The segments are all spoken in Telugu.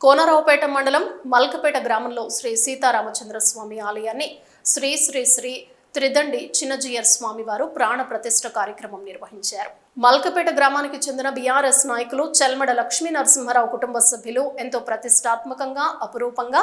కోనరావుపేట మండలం మల్కపేట గ్రామంలో శ్రీ సీతారామచంద్ర స్వామి ఆలయాన్ని శ్రీ శ్రీ శ్రీ త్రిదండి చిన్నజీయర్ స్వామివారు ప్రాణ ప్రతిష్ఠ కార్యక్రమం నిర్వహించారు. మల్కపేట గ్రామానికి చెందిన బీఆర్ఎస్ నాయకులు చెల్మడ లక్ష్మీ నరసింహారావు కుటుంబ సభ్యులు ఎంతో ప్రతిష్టాత్మకంగా అపురూపంగా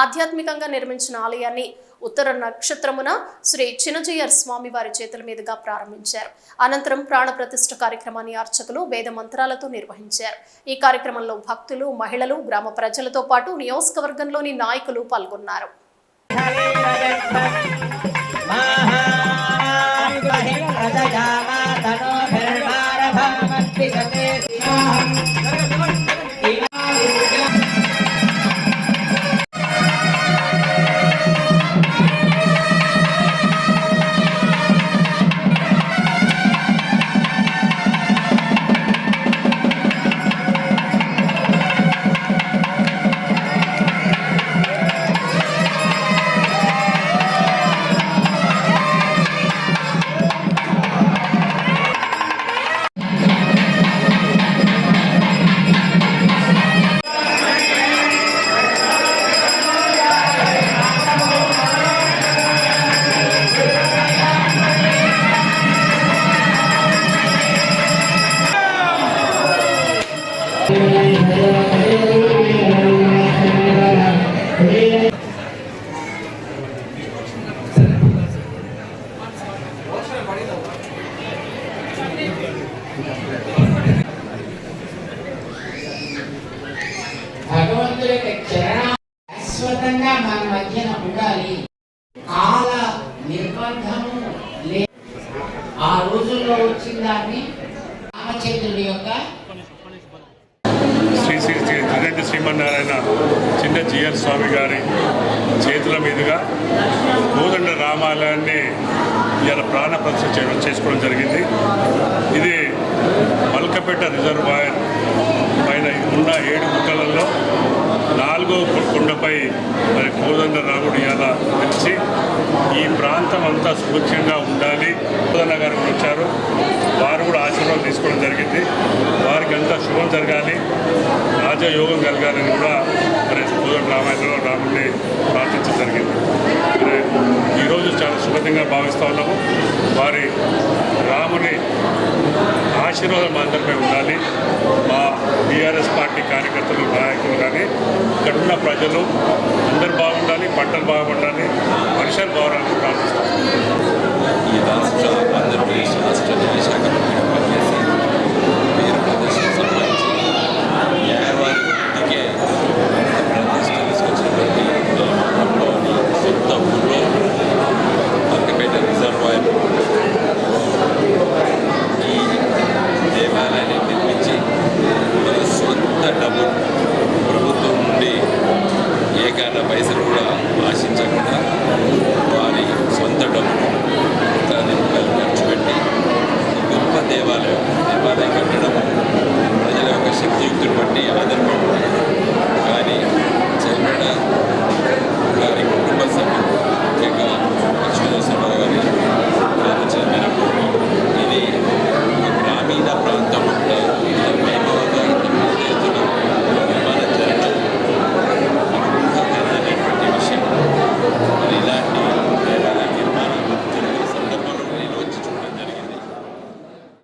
ఆధ్యాత్మికంగా నిర్మించిన ఆలయాన్ని ఉత్తర నక్షత్రమున శ్రీ చిన్నజీయర్ స్వామి వారి చేతుల మీదుగా ప్రారంభించారు. అనంతరం ప్రాణ ప్రతిష్ఠ కార్యక్రమాన్ని అర్చకులు వేద మంత్రాలతో నిర్వహించారు. ఈ కార్యక్రమంలో భక్తులు మహిళలు గ్రామ ప్రజలతో పాటు నియోజకవర్గంలోని నాయకులు పాల్గొన్నారు. Maha. భగవంతుడి యొక్క చరణ శాశ్వతంగా మన మధ్యన ఉండాలి కాల నిర్బంధము లే ఆ రోజుల్లో వచ్చిన దాన్ని రామచంద్రుడి యొక్క శ్రీ శ్రీ శ్రీ తిరెడ్డి శ్రీమన్నారాయణ చిన్న జిఎల్ స్వామి గారి చేతుల మీదుగా కోదండ రామాలయాన్ని ఇవాళ ప్రాణ ప్రతిష్ట చేసుకోవడం జరిగింది. ఇది మల్కపేట రిజర్వాయర్ పైన ఉన్న ఏడు గుట్టలలో నాలుగో కొండపై మరి కోదండ రాముడు ఇలా వచ్చి ఈ ప్రాంతం అంతా సుభిక్షంగా ఉండాలి. కోదన్న గారు వచ్చారు. వారు కూడా ఆశీర్వాదం తీసుకోవడం జరిగింది. వారికి అంతా శుభం జరగాలి. రాజయోగం కలగాలని కూడా మరి కోదండ రామాయణంలో రాముడిని ప్రార్థించడం జరిగింది. మరి ఈరోజు చాలా శుభంగా భావిస్తూ ఉన్నాము. వారి రాముని ఆశీర్వాదం మా అందరిపై ఉండాలి. మా బీఆర్ఎస్ పార్టీ కార్యకర్తలు నాయకులు కానీ ఇక్కడ ఉన్న ప్రజలు అందరు బాగుండాలి పంటలు బాగుండాలి మనుషులు బాగుండాలని ప్రార్థిస్తాం.